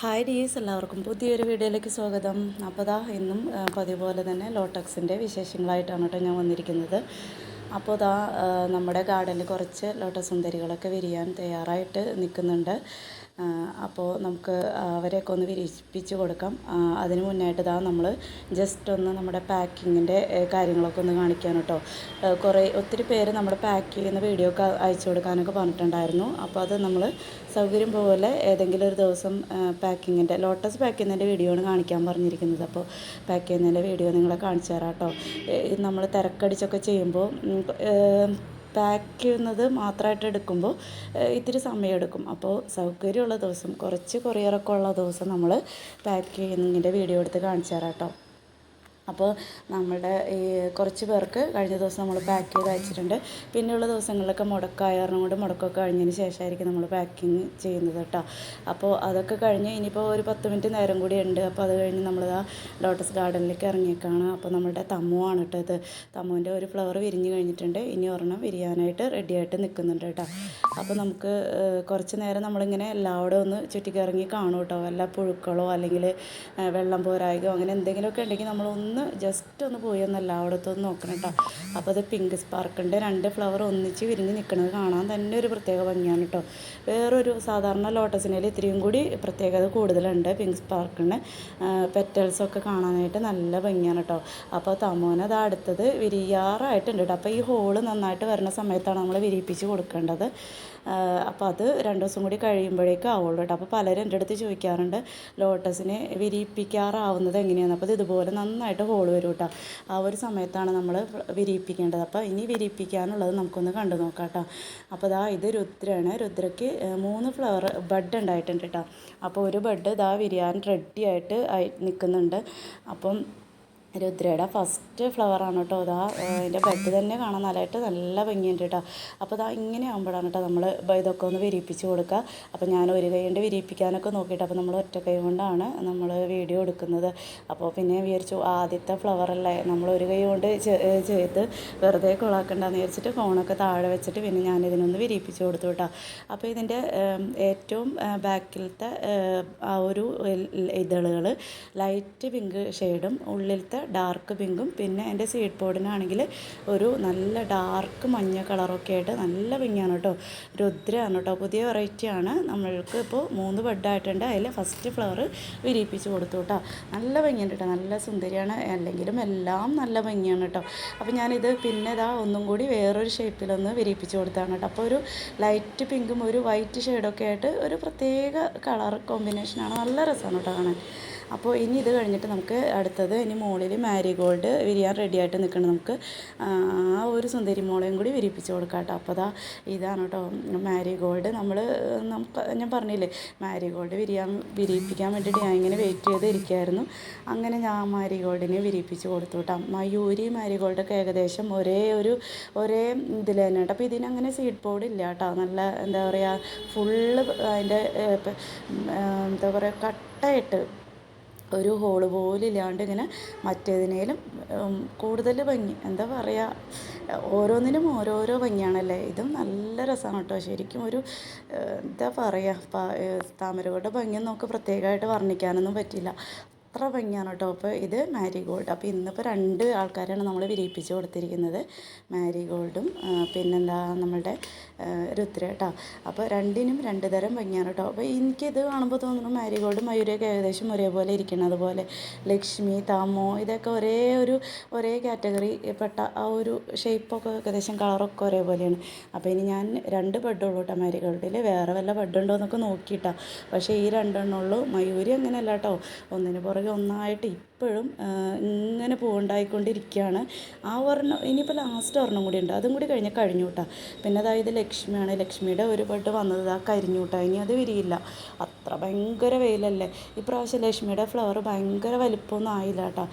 Hi ഡീസ് എല്ലാവർക്കും പുതിയൊരു വീഡിയോയിലേക്ക് സ്വാഗതം. അപ്പോൾ ദാ ഇന്നും പതിപോലെ തന്നെ ലോട്ടക്സിന്റെ വിശേഷങ്ങളായിട്ടാണ് കേട്ടോ ഞാൻ വന്നിരിക്കുന്നത്. അപ്പോൾ ദാ നമ്മുടെ ഗാർഡനിൽ കുറച്ച് ലോട്ടസ് സുന്ദരികളൊക്കെ വിരിയാൻ തയ്യാറായിട്ട് നിൽക്കുന്നുണ്ട്. അപ്പോൾ നമുക്ക് അവരെയൊക്കെ ഒന്ന് വിരിയിപ്പിച്ച് കൊടുക്കാം. അതിന് മുന്നായിട്ട് ഇതാ നമ്മൾ ജസ്റ്റ് ഒന്ന് നമ്മുടെ പാക്കിങ്ങിന്റെ കാര്യങ്ങളൊക്കെ ഒന്ന് കാണിക്കാൻ കേട്ടോ കുറേ ഒത്തിരി പേര് നമ്മുടെ പാക്ക് ചെയ്യുന്ന വീഡിയോ ഒക്കെ അയച്ചു കൊടുക്കാനൊക്കെ പറഞ്ഞിട്ടുണ്ടായിരുന്നു. അപ്പോൾ അത് നമ്മൾ സൗകര്യം പോലെ ഏതെങ്കിലും ഒരു ദിവസം പാക്കിങ്ങിന്റെ ലോട്ടസ് പാക്ക് ചെയ്യുന്നതിന്റെ വീഡിയോ ആണ് കാണിക്കാൻ പറഞ്ഞിരിക്കുന്നത്. അപ്പോൾ പാക്ക് ചെയ്യുന്നതിന്റെ വീഡിയോ നിങ്ങളെ കാണിച്ചു തരാം കേട്ടോ നമ്മൾ തിരക്കടിച്ചൊക്കെ ചെയ്യുമ്പോൾ പാക്ക് ചെയ്യുന്നത് മാത്രമായിട്ട് എടുക്കുമ്പോൾ ഇത്തിരി സമയമെടുക്കും അപ്പോൾ സൗകര്യമുള്ള ദിവസം കുറച്ച് കൊറിയറൊക്കെ ഉള്ള ദിവസം നമ്മൾ പാക്ക് ചെയ്യുന്നതിന്റെ വീഡിയോ എടുത്ത് കാണിച്ചു തരാം കേട്ടോ അപ്പോൾ നമ്മളുടെ ഈ കുറച്ച് പേർക്ക് കഴിഞ്ഞ ദിവസം നമ്മൾ പാക്ക് ചെയ്ത് അയച്ചിട്ടുണ്ട്. പിന്നെയുള്ള ദിവസങ്ങളിലൊക്കെ മുടക്കായ കാരണം കൊണ്ട് മുടക്കമൊക്കെ കഴിഞ്ഞതിന് ശേഷമായിരിക്കും നമ്മൾ പാക്കിങ് ചെയ്യുന്നത് കേട്ടോ അപ്പോൾ അതൊക്കെ കഴിഞ്ഞ് ഇനിയിപ്പോൾ ഒരു പത്ത് മിനിറ്റ് നേരം കൂടി ഉണ്ട്. അപ്പോൾ അത് കഴിഞ്ഞ് നമ്മൾ ആ ലോട്ടസ് ഗാർഡനിലേക്ക് ഇറങ്ങിയേക്കാണ്. അപ്പോൾ നമ്മുടെ തമ്മുവാണ് കേട്ടോ ഇത്. തമ്മുവിന്റെ ഒരു ഫ്ലവർ വിരിഞ്ഞ് കഴിഞ്ഞിട്ടുണ്ട്. ഇനി ഒരെണ്ണം വിരിയാനായിട്ട് റെഡിയായിട്ട് നിൽക്കുന്നുണ്ട് കേട്ടോ അപ്പോൾ നമുക്ക് കുറച്ച് നേരം നമ്മളിങ്ങനെ എല്ലാവിടെ ഒന്ന് ചുറ്റിക്കിറങ്ങി കാണും കേട്ടോ വല്ല പുഴുക്കളോ അല്ലെങ്കിൽ വെള്ളം പോരായികയോ അങ്ങനെ എന്തെങ്കിലുമൊക്കെ ഉണ്ടെങ്കിൽ നമ്മളൊന്ന് ജസ്റ്റ് ഒന്ന് പോയി ഒന്ന് എല്ലായിടത്തും ഒന്ന് നോക്കണം കേട്ടോ അപ്പോൾ അത് പിങ്ക് സ്പാർക്കിന്റെ രണ്ട് ഫ്ലവർ ഒന്നിച്ച് വിരിഞ്ഞ് നിൽക്കുന്നത് കാണാൻ തന്നെ ഒരു പ്രത്യേക ഭംഗിയാണ് കേട്ടോ വേറൊരു സാധാരണ ലോട്ടസിനേൽ ഇത്രയും കൂടി പ്രത്യേകത കൂടുതലുണ്ട് പിങ്ക് സ്പാർക്കിന് പെറ്റൽസൊക്കെ കാണാനായിട്ട് നല്ല ഭംഗിയാണ് കേട്ടോ അപ്പോൾ തമോന അത് അടുത്തത് വിരിയാറായിട്ടുണ്ട് കേട്ടോ അപ്പോൾ ഈ ഹോൾ നന്നായിട്ട് വരുന്ന സമയത്താണ് നമ്മൾ വിരിയിപ്പിച്ച് കൊടുക്കേണ്ടത്. അപ്പോൾ അത് രണ്ട് ദിവസം കൂടി കഴിയുമ്പോഴേക്കും ആവുള്ളൂ കേട്ടോ. അപ്പോൾ പലരും എന്റെ അടുത്ത് ചോദിക്കാറുണ്ട് ലോട്ടസിനെ വിരിയിപ്പിക്കാറാവുന്നത് എങ്ങനെയാണ് അപ്പോൾ ഇത് ഇതുപോലെ നന്നായിട്ട് ഹോൾ വരും കേട്ടോ. ആ ഒരു സമയത്താണ് നമ്മൾ വിരിയിപ്പിക്കേണ്ടത്. അപ്പോൾ ഇനി വിരിയിപ്പിക്കാനുള്ളത് നമുക്കൊന്ന് കണ്ടു നോക്കാം കേട്ടോ. അപ്പോൾ ഇതാ ഇത് രുദ്രയാണ്. രുദ്രയ്ക്ക് മൂന്ന് ഫ്ലവർ ബഡ് ഉണ്ടായിട്ടുണ്ട് കേട്ടോ. അപ്പോൾ ഒരു ബഡ് ഇതാ വിരിയാൻ റെഡി ആയിട്ട് നിൽക്കുന്നുണ്ട് അപ്പം രുദ്രയുടെ ഫസ്റ്റ് ഫ്ലവറാണ് കേട്ടോ ഇതാ. അതിന്റെ ബെഡ് തന്നെ കാണാൻ നല്ലതായിട്ട് നല്ല ഭംഗിയുണ്ട് കേട്ടോ. അപ്പോൾ ഇതാ ഇങ്ങനെ ആകുമ്പോഴാണ് കേട്ടോ നമ്മൾ ഇതൊക്കെ ഒന്ന് വിരിപ്പിച്ച് കൊടുക്കുക. അപ്പോൾ ഞാൻ ഒരു കൈ കൊണ്ട് വിരിപ്പിക്കാനൊക്കെ നോക്കിയിട്ട് അപ്പോൾ നമ്മൾ ഒറ്റ കൈ കൊണ്ടാണ് നമ്മൾ വീഡിയോ എടുക്കുന്നത്. അപ്പോൾ പിന്നെ വിചാരിച്ചു ആദ്യത്തെ ഫ്ലവറല്ലേ നമ്മൾ ഒരു കൈ കൊണ്ട് ചെയ്ത് വെറുതെ കൊളാക്കണ്ടെന്ന് വിചാരിച്ചിട്ട് ഫോണൊക്കെ താഴെ വെച്ചിട്ട് പിന്നെ ഞാൻ ഇതിനൊന്ന് വിരിപ്പിച്ച് കൊടുത്തു കേട്ടോ. അപ്പോൾ ഇതിന്റെ ഏറ്റവും ബാക്കിലത്തെ ആ ഒരു ഇതളുകൾ ലൈറ്റ് പിങ്ക് ഷെയ്ഡും ഉള്ളിലത്തെ ഡാർക്ക് പിങ്കും പിന്നെ എന്റെ സീഡ് ബോർഡിനാണെങ്കിൽ ഒരു നല്ല ഡാർക്ക് മഞ്ഞ കളറൊക്കെ ആയിട്ട് നല്ല പിങ്ങാണ് കേട്ടോ. രുദ്രയാണ് കേട്ടോ. പുതിയ വെറൈറ്റിയാണ് നമ്മൾക്ക് ഇപ്പോൾ മൂന്ന് ബെഡായിട്ടുണ്ട് അതിൽ ഫസ്റ്റ് ഫ്ലവർ വിരിയിപ്പിച്ച് കൊടുത്തു കേട്ടോ. നല്ല ഭംഗിയുണ്ട് കേട്ടോ. നല്ല സുന്ദരിയാണ്. അല്ലെങ്കിലും എല്ലാം നല്ല ഭംഗിയാണ് കേട്ടോ. അപ്പോൾ ഞാനിത് പിന്നെ ഇതാ ഒന്നും കൂടി വേറൊരു ഷേപ്പിലൊന്ന് വിരിയിപ്പിച്ച് കൊടുത്താണ് കേട്ടോ. അപ്പോൾ ഒരു ലൈറ്റ് പിങ്കും ഒരു വൈറ്റ് ഷെയ്ഡൊക്കെ ആയിട്ട് ഒരു പ്രത്യേക കളർ കോമ്പിനേഷനാണ് നല്ല രസമാണ് കേട്ടോ കാണാൻ. അപ്പോൾ ഇനി ഇത് കഴിഞ്ഞിട്ട് നമുക്ക് അടുത്തത് ഇനി മുകളിൽ മാരിഗോൾഡ് വിരിയാൻ റെഡി ആയിട്ട് നിൽക്കണം. നമുക്ക് ആ ഒരു സുന്ദരി മോളെയും കൂടി വിരിപ്പിച്ച് കൊടുക്കാം കേട്ടോ. അപ്പോൾ അതാ ഇതാണ് കേട്ടോ മാരിഗോൾഡ് നമ്മൾ നമുക്ക് ഞാൻ പറഞ്ഞില്ലേ മാരിഗോൾഡ് വിരിയാൻ വിരിയിപ്പിക്കാൻ വേണ്ടിയിട്ട് ഞാൻ ഇങ്ങനെ വെയിറ്റ് ചെയ്ത് ഇരിക്കുകയായിരുന്നു അങ്ങനെ ഞാൻ മാരിഗോൾഡിനെ വിരിയിപ്പിച്ച് കൊടുത്തു കേട്ടോ. മയൂരി മാരിഗോൾഡൊക്കെ ഏകദേശം ഒരേ ഒരു ഒരേ ഇതിൽ തന്നെ കേട്ടോ. അപ്പോൾ ഇതിനങ്ങനെ സീഡ് ബോർഡ് ഇല്ല കേട്ടോ. നല്ല എന്താ പറയുക ഫുള്ള് അതിന്റെ എന്താ പറയുക കട്ടായിട്ട് ഒരു ഹോൾ പോലും ഇല്ലാണ്ട് ഇങ്ങനെ മറ്റേതിനേലും കൂടുതൽ ഭംഗി. എന്താ പറയുക ഓരോന്നിനും ഓരോരോ ഭംഗിയാണല്ലേ? ഇതും നല്ല രസമാണ് കേട്ടോ. ശരിക്കും ഒരു എന്താ പറയുക താമരകളുടെ ഭംഗി നമുക്ക് പ്രത്യേകമായിട്ട് വർണിക്കാനൊന്നും പറ്റില്ല. അത്ര ഭംഗിയാണ് കേട്ടോ. അപ്പോൾ ഇത് മാരിഗോൾഡ്. അപ്പോൾ ഇന്നിപ്പോൾ രണ്ട് ആൾക്കാരാണ് നമ്മൾ വിരിയിപ്പിച്ച് കൊടുത്തിരിക്കുന്നത്. മാരിഗോൾഡും പിന്നെന്താ നമ്മളുടെ രുദ്ര കേട്ടോ. അപ്പോൾ രണ്ടിനും രണ്ട് തരം ഭംഗിയാണ് കേട്ടോ. അപ്പോൾ എനിക്കിത് കാണുമ്പോൾ തോന്നുന്നു മാരിഗോൾഡും മയൂരൊക്കെ ഏകദേശം ഒരേപോലെ ഇരിക്കണം അതുപോലെ. ലക്ഷ്മി താമോ ഇതൊക്കെ ഒരേ ഒരു ഒരേ കാറ്റഗറി പെട്ട ആ ഒരു ഷേപ്പൊക്കെ ഏകദേശം കളറൊക്കെ ഒരേപോലെയാണ്. അപ്പോൾ ഇനി ഞാൻ രണ്ട് ബെഡുള്ളൂ കേട്ടോ മാരിഗോൾഡിൽ. വേറെ വല്ല ബെഡുണ്ടോ എന്നൊക്കെ നോക്കിയിട്ടാണ് പക്ഷേ ഈ രണ്ടെണ്ണമുള്ളൂ. മയൂരി അങ്ങനെയല്ല കേട്ടോ. ഒന്നിന് പുറകെ ഒന്നായിട്ട് ഇപ്പോഴും ഇങ്ങനെ പൂവുണ്ടായിക്കൊണ്ടിരിക്കുകയാണ് ആ ഒരെണ്ണം ഇനിയിപ്പോൾ ലാസ്റ്റ് ഒരെണ്ണം കൂടി ഉണ്ട്. അതും കൂടി കഴിഞ്ഞാൽ കഴിഞ്ഞു കേട്ടോ പിന്നെ അതായത് ലക്ഷ്മിയാണ്. ലക്ഷ്മിയുടെ ഒരു പട്ട് വന്നത് ആ കരിഞ്ഞു ഇനി അത് വിരിയില്ല. അത്ര ഭയങ്കര വെയിലല്ലേ. ഇപ്രാവശ്യം ലക്ഷ്മിയുടെ ഫ്ലവർ ഭയങ്കര വലിപ്പമൊന്നും ആയില്ല കേട്ടോ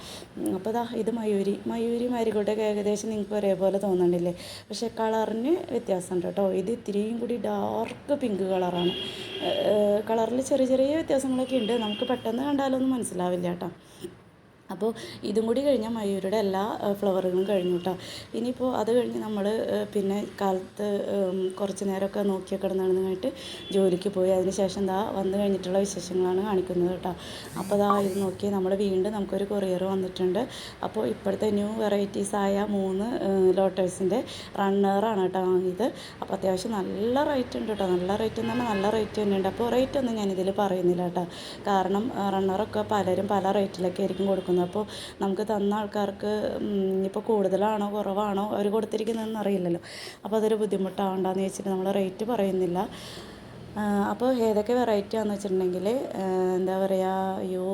അപ്പോൾ ഇതാ ഇത് മയൂരി. മയൂരി മാരിക്കോട്ടൊക്കെ ഏകദേശം നിങ്ങൾക്ക് ഒരേപോലെ തോന്നണ്ടില്ലേ പക്ഷേ കളറിന് വ്യത്യാസമുണ്ട് കേട്ടോ. ഇത് ഇത്തിരിയും കൂടി ഡാർക്ക് പിങ്ക് കളറാണ്. കളറിൽ ചെറിയ ചെറിയ വ്യത്യാസങ്ങളൊക്കെ ഉണ്ട്. നമുക്ക് പെട്ടെന്ന് കണ്ടാലൊന്നും മനസ്സിലാവില്ല കേട്ടോ. അപ്പോൾ ഇതും കൂടി കഴിഞ്ഞാൽ മയൂരുടെ എല്ലാ ഫ്ലവറുകളും കഴിഞ്ഞു കേട്ടോ ഇനിയിപ്പോൾ അത് കഴിഞ്ഞ് നമ്മൾ പിന്നെ കാലത്ത് കുറച്ച് നേരമൊക്കെ നോക്കിയൊക്കെ നടന്നു കഴിഞ്ഞിട്ട് ജോലിക്ക് പോയി. അതിന് ശേഷം ദാ വന്നു കഴിഞ്ഞിട്ടുള്ള വിശേഷങ്ങളാണ് കാണിക്കുന്നത് കേട്ടോ അപ്പോൾ ദാ ഇത് നോക്കി നമ്മൾ വീണ്ടും നമുക്കൊരു കൊറിയർ വന്നിട്ടുണ്ട്. അപ്പോൾ ഇപ്പോഴത്തെ ന്യൂ വെറൈറ്റീസ് ആയ മൂന്ന് ലോട്ടേഴ്സിന്റെ റണ്ണറാണ് കേട്ടോ വാങ്ങിയത് അപ്പോൾ അത്യാവശ്യം നല്ല റേറ്റ് ഉണ്ട് കേട്ടോ നല്ല റേറ്റ് എന്ന് പറഞ്ഞാൽ നല്ല റേറ്റ് തന്നെയുണ്ട് അപ്പോൾ റേറ്റ് ഒന്നും ഞാനിതിൽ പറയുന്നില്ല കേട്ടോ കാരണം റണ്ണറൊക്കെ പലരും പല റേറ്റിലൊക്കെ ആയിരിക്കും കൊടുക്കുന്നത്. അപ്പോൾ നമുക്ക് തന്ന ആൾക്കാർക്ക് ഇപ്പോൾ കൂടുതലാണോ കുറവാണോ അവർ കൊടുത്തിരിക്കുന്നതെന്ന് അറിയില്ലല്ലോ. അപ്പോൾ അതൊരു ബുദ്ധിമുട്ടാവണ്ടെന്ന് വെച്ചിട്ട് നമ്മൾ റേറ്റ് പറയുന്നില്ല. അപ്പോൾ ഏതൊക്കെ വെറൈറ്റി ആണെന്ന് വെച്ചിട്ടുണ്ടെങ്കിൽ എന്താ പറയുക അയ്യോ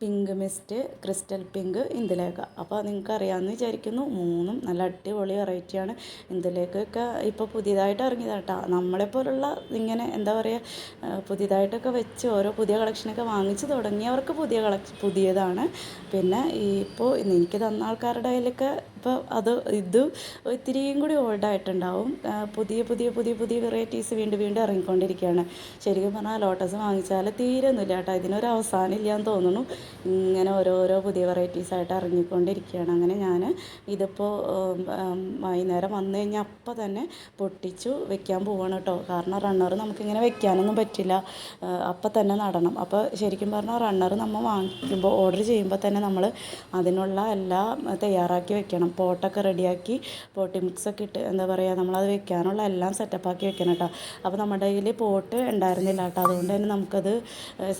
pink mist crystal pink Indulekha അപ്പോൾ നിങ്ങൾക്ക് അറിയാമെന്ന് വിചാരിക്കുന്നു മൂന്നും നല്ല അടിപൊളി വെറൈറ്റിയാണ് ഇന്ദുലേഖയൊക്കെ ഇപ്പോൾ പുതിയതായിട്ട് ഇറങ്ങിയതാണ് കേട്ടോ നമ്മളെപ്പോലുള്ള ഇങ്ങനെ എന്താ പറയുക പുതിയതായിട്ടൊക്കെ വെച്ച് ഓരോ പുതിയ കളക്ഷനൊക്കെ വാങ്ങിച്ച് തുടങ്ങിയവർക്ക് പുതിയ കളക്ഷൻ പുതിയതാണ്. പിന്നെ ഇപ്പോൾ എനിക്ക് തന്ന ആൾക്കാരുടെ കയ്യിലൊക്കെ ഇപ്പോൾ അത് ഇത് ഇത്തിരിയും കൂടി ഓൾഡായിട്ടുണ്ടാവും പുതിയ പുതിയ പുതിയ പുതിയ വെറൈറ്റീസ് വീണ്ടും വീണ്ടും ഇറങ്ങിക്കൊണ്ടിരിക്കുകയാണ്. ശരിക്കും പറഞ്ഞാൽ ലോട്ടസ് വാങ്ങിച്ചാൽ തീരൊന്നുമില്ല കേട്ടോ. ഇതിനൊരു അവസാനം ഇല്ലയെന്ന് തോന്നുന്നു. ഇങ്ങനെ ഓരോരോ പുതിയ വെറൈറ്റീസ് ആയിട്ട് ഇറങ്ങിക്കൊണ്ടിരിക്കുകയാണ്. അങ്ങനെ ഞാൻ ഇതിപ്പോൾ വൈകുന്നേരം വന്നു കഴിഞ്ഞാൽ അപ്പം തന്നെ പൊട്ടിച്ചു വെക്കാൻ പോവാണ് കേട്ടോ. കാരണം റണ്ണർ നമുക്കിങ്ങനെ വെക്കാനൊന്നും പറ്റില്ല. അപ്പം തന്നെ നടണം. അപ്പോൾ ശരിക്കും പറഞ്ഞാൽ റണ്ണർ നമ്മൾ വാങ്ങിക്കുമ്പോൾ ഓർഡർ ചെയ്യുമ്പോൾ തന്നെ നമ്മൾ അതിനുള്ള എല്ലാം തയ്യാറാക്കി വെക്കണം. പോട്ടൊക്കെ റെഡിയാക്കി പോട്ടി മിക്സൊക്കെ ഇട്ട് എന്താ പറയുക നമ്മളത് വെക്കാനുള്ള എല്ലാം സെറ്റപ്പാക്കി വെക്കണം കേട്ടോ. അപ്പോൾ നമ്മുടെ കയ്യിൽ പോട്ട് ഉണ്ടായിരുന്നില്ല കേട്ടോ. അതുകൊണ്ട് തന്നെ നമുക്കത്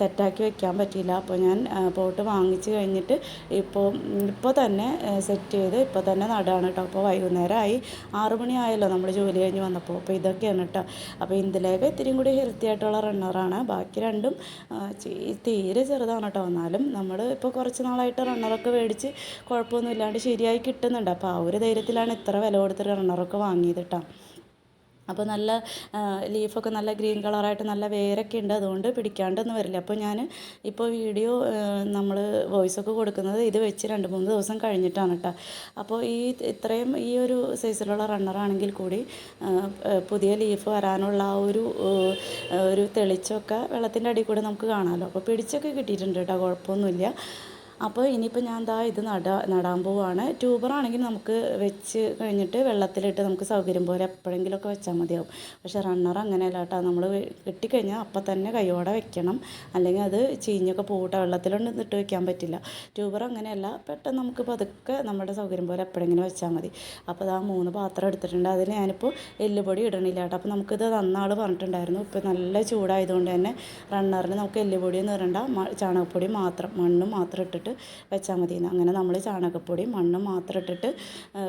സെറ്റാക്കി വെക്കാൻ പറ്റിയില്ല. അപ്പോൾ ഞാൻ പോട്ട് വാങ്ങിച്ച് കഴിഞ്ഞിട്ട് ഇപ്പോൾ ഇപ്പോൾ തന്നെ സെറ്റ് ചെയ്ത് ഇപ്പോൾ തന്നെ നടുകയാണ് കേട്ടോ. അപ്പോൾ വൈകുന്നേരമായി ആറു മണിയായല്ലോ നമ്മൾ ജോലി കഴിഞ്ഞ് വന്നപ്പോൾ അപ്പോൾ ഇതൊക്കെയാണ് കേട്ടോ. അപ്പോൾ ഇതിലേക്ക് ഇത്തിരിയും കൂടി ഹെൽത്തി ആയിട്ടുള്ള റണ്ണറാണ് ബാക്കി രണ്ടും തീരെ ചെറുതാണ് കേട്ടോ. എന്നാലും നമ്മൾ ഇപ്പോൾ കുറച്ച് നാളായിട്ട് റണ്ണറൊക്കെ മേടിച്ച് കുഴപ്പമൊന്നും ഇല്ലാണ്ട് ശരിയായി കിട്ടുന്നുണ്ട്. അപ്പോൾ ആ ഒരു ധൈര്യത്തിലാണ് ഇത്ര വില കൊടുത്തൊരു റണ്ണറൊക്കെ വാങ്ങിയത് കേട്ടോ അപ്പോൾ നല്ല ലീഫൊക്കെ നല്ല ഗ്രീൻ കളറായിട്ട് നല്ല വേരൊക്കെ ഉണ്ട്. അതുകൊണ്ട് പിടിക്കാണ്ടൊന്നും വരില്ല. അപ്പോൾ ഞാൻ ഇപ്പോൾ വീഡിയോ നമ്മൾ വോയിസൊക്കെ കൊടുക്കുന്നത് ഇത് വെച്ച് രണ്ട് മൂന്ന് ദിവസം കഴിഞ്ഞിട്ടാണ് കേട്ടോ അപ്പോൾ ഈ ഇത്രയും ഈ ഒരു സൈസിലുള്ള റണ്ണറാണെങ്കിൽ കൂടി പുതിയ ലീഫ് വരാനുള്ള ആ ഒരു ഒരു തെളിച്ചമൊക്കെ വെള്ളത്തിന്റെ അടിയിൽ കൂടെ നമുക്ക് കാണാമല്ലോ അപ്പോൾ പിടിച്ചൊക്കെ കിട്ടിയിട്ടുണ്ട് കേട്ടോ കുഴപ്പമൊന്നുമില്ല. അപ്പോൾ ഇനിയിപ്പോൾ ഞാൻ ദാ ഇത് നടാ നടാൻ പോവാണ്. ട്യൂബറാണെങ്കിൽ നമുക്ക് വെച്ച് കഴിഞ്ഞിട്ട് വെള്ളത്തിലിട്ട് നമുക്ക് സൗകര്യം പോലെ എപ്പോഴെങ്കിലുമൊക്കെ വെച്ചാൽ മതിയാവും. പക്ഷേ റണ്ണർ അങ്ങനെയല്ല കേട്ടോ. നമ്മൾ കിട്ടിക്കഴിഞ്ഞാൽ അപ്പം തന്നെ കൈയോടെ വെക്കണം. അല്ലെങ്കിൽ അത് ചീഞ്ഞൊക്കെ പോകട്ടെ വെള്ളത്തിലൊന്നും ഇട്ട് വെക്കാൻ പറ്റില്ല. ട്യൂബർ അങ്ങനെയല്ല. പെട്ടെന്ന് നമുക്ക് പതുക്കെ നമ്മുടെ സൗകര്യം പോലെ എപ്പോഴെങ്കിലും വെച്ചാൽ മതി. അപ്പോൾ ആ മൂന്ന് പാത്രം എടുത്തിട്ടുണ്ട്. അതിന് ഞാനിപ്പോൾ എല്ലുപൊടി ഇടണില്ല കേട്ടോ. അപ്പോൾ നമുക്കിത് നന്നാൾ പറഞ്ഞിട്ടുണ്ടായിരുന്നു. ഇപ്പോൾ നല്ല ചൂടായതുകൊണ്ട് തന്നെ റണ്ണറിന് നമുക്ക് എല്ലുപൊടിയൊന്നും ഇടണ്ട. ചാണകപ്പൊടി മാത്രം മണ്ണും മാത്രം ഇട്ടിട്ട്. വെച്ചാൽ മതി. അങ്ങനെ നമ്മൾ ചാണകപ്പൊടി മണ്ണ് മാത്രം ഇട്ടിട്ട്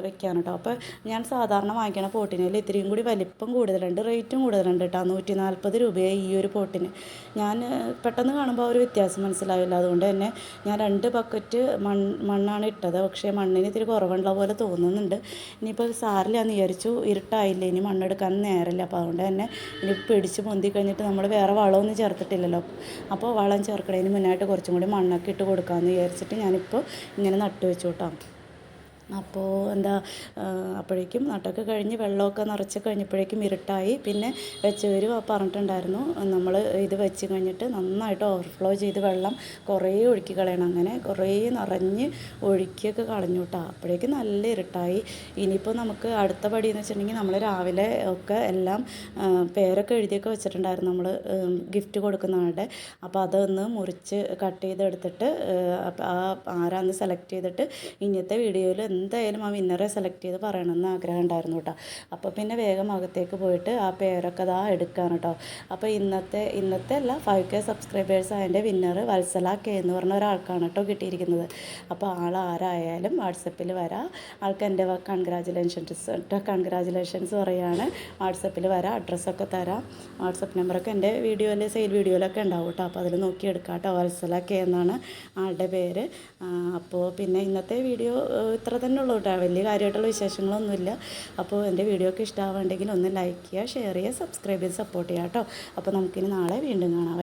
വെക്കാൻ കേട്ടോ അപ്പോൾ ഞാൻ സാധാരണ വാങ്ങിക്കണ പോട്ടിനേൽ ഇത്രയും കൂടി വലിപ്പം കൂടുതലുണ്ട് റേറ്റും കൂടുതലുണ്ട് കേട്ടോ നൂറ്റി നാൽപ്പത് രൂപയായി ഈ ഒരു പോട്ടിന്. ഞാൻ പെട്ടെന്ന് കാണുമ്പോൾ ഒരു വ്യത്യാസം മനസ്സിലാവില്ല. അതുകൊണ്ട് തന്നെ ഞാൻ രണ്ട് ബക്കറ്റ് മണ്ണ് മണ്ണാണ് ഇട്ടത്. പക്ഷേ മണ്ണിന് ഇത്തിരി കുറവുള്ള പോലെ തോന്നുന്നുണ്ട്. ഇനിയിപ്പോൾ സാറില്ലാന്ന് വിചാരിച്ചു ഇരുട്ടായില്ല ഇനി മണ്ണെടുക്കാൻ നേരമില്ല അപ്പോൾ അതുകൊണ്ട് തന്നെ ഇനി പിടിച്ച് പൊന്തി കഴിഞ്ഞിട്ട് നമ്മൾ വേറെ വളമൊന്നും ചേർത്തിട്ടില്ലല്ലോ. അപ്പോൾ വളം ചേർക്കണതിന് മുന്നായിട്ട് കുറച്ചും കൂടി മണ്ണൊക്കെ ഇട്ട് കൊടുക്കാമെന്ന് വിചാരിച്ചിട്ട് ഞാനിപ്പോൾ ഇങ്ങനെ നട്ടു വെച്ചു കേട്ടോ. അപ്പോൾ എന്താ അപ്പോഴേക്കും നട്ടൊക്കെ കഴിഞ്ഞ് വെള്ളമൊക്കെ നിറച്ച് കഴിഞ്ഞപ്പോഴേക്കും ഇരുട്ടായി. പിന്നെ വെച്ചവർ പറഞ്ഞിട്ടുണ്ടായിരുന്നു നമ്മൾ ഇത് വെച്ച് കഴിഞ്ഞിട്ട് നന്നായിട്ട് ഓവർഫ്ലോ ചെയ്ത് വെള്ളം കുറേ ഒഴുക്കി കളയണം. അങ്ങനെ കുറേ നിറഞ്ഞ് ഒഴുക്കിയൊക്കെ കളഞ്ഞു കേട്ടോ അപ്പോഴേക്കും നല്ല ഇരുട്ടായി. ഇനിയിപ്പോൾ നമുക്ക് അടുത്ത പടി എന്ന് വെച്ചിട്ടുണ്ടെങ്കിൽ നമ്മൾ രാവിലെ ഒക്കെ എല്ലാം പേരൊക്കെ എഴുതിയൊക്കെ വെച്ചിട്ടുണ്ടായിരുന്നു നമ്മൾ ഗിഫ്റ്റ് കൊടുക്കുന്ന ആളുടെ. അപ്പോൾ അതൊന്ന് മുറിച്ച് കട്ട് ചെയ്തെടുത്തിട്ട് ആ ആരാന്ന് സെലക്ട് ചെയ്തിട്ട് ഇന്നത്തെ വീഡിയോയിൽ എന്തായാലും ആ വിന്നറെ സെലക്ട് ചെയ്ത് പറയണമെന്ന് ആഗ്രഹം ഉണ്ടായിരുന്നു കേട്ടോ. അപ്പോൾ പിന്നെ വേഗം അകത്തേക്ക് പോയിട്ട് ആ പേരൊക്കെ അതാ എടുക്കുകയാണ് കേട്ടോ. അപ്പോൾ ഇന്നത്തെ ഇന്നത്തെ അല്ല ഫൈവ് കെ സബ്സ്ക്രൈബേഴ്സ് അതിന്റെ വിന്നർ വത്സല കെ എന്ന് പറഞ്ഞ ഒരാൾക്കാണ് കേട്ടോ കിട്ടിയിരിക്കുന്നത്. അപ്പോൾ ആൾ ആരായാലും വാട്സപ്പിൽ വരാം. ആൾക്ക് എന്റെ കൺഗ്രാജുലേഷൻസ് കൺഗ്രാജുലേഷൻസ് പറയുകയാണ് വാട്സപ്പിൽ വരാം അഡ്രസ്സൊക്കെ തരാം. വാട്സപ്പ് നമ്പറൊക്കെ എന്റെ വീഡിയോയിൽ സെയിൽ വീഡിയോയിലൊക്കെ ഉണ്ടാവും കേട്ടോ. അപ്പോൾ അതിൽ നോക്കി എടുക്കാം കേട്ടോ വത്സല കെ എന്നാണ് ആളുടെ പേര്. അപ്പോൾ പിന്നെ ഇന്നത്തെ വീഡിയോ ഇത്ര തന്നെ ഉള്ളൂ കേട്ടോ വലിയ കാര്യമായിട്ടുള്ള വിശേഷങ്ങളൊന്നുമില്ല. അപ്പോൾ എന്റെ വീഡിയോ ഒക്കെ ഇഷ്ടമാവുണ്ടെങ്കിൽ ഒന്ന് ലൈക്ക് ചെയ്യുക ഷെയർ ചെയ്യുക സബ്സ്ക്രൈബ് ചെയ്ത് സപ്പോർട്ട് ചെയ്യുക കേട്ടോ. അപ്പോൾ നമുക്കിനി നാളെ വീണ്ടും കാണാം.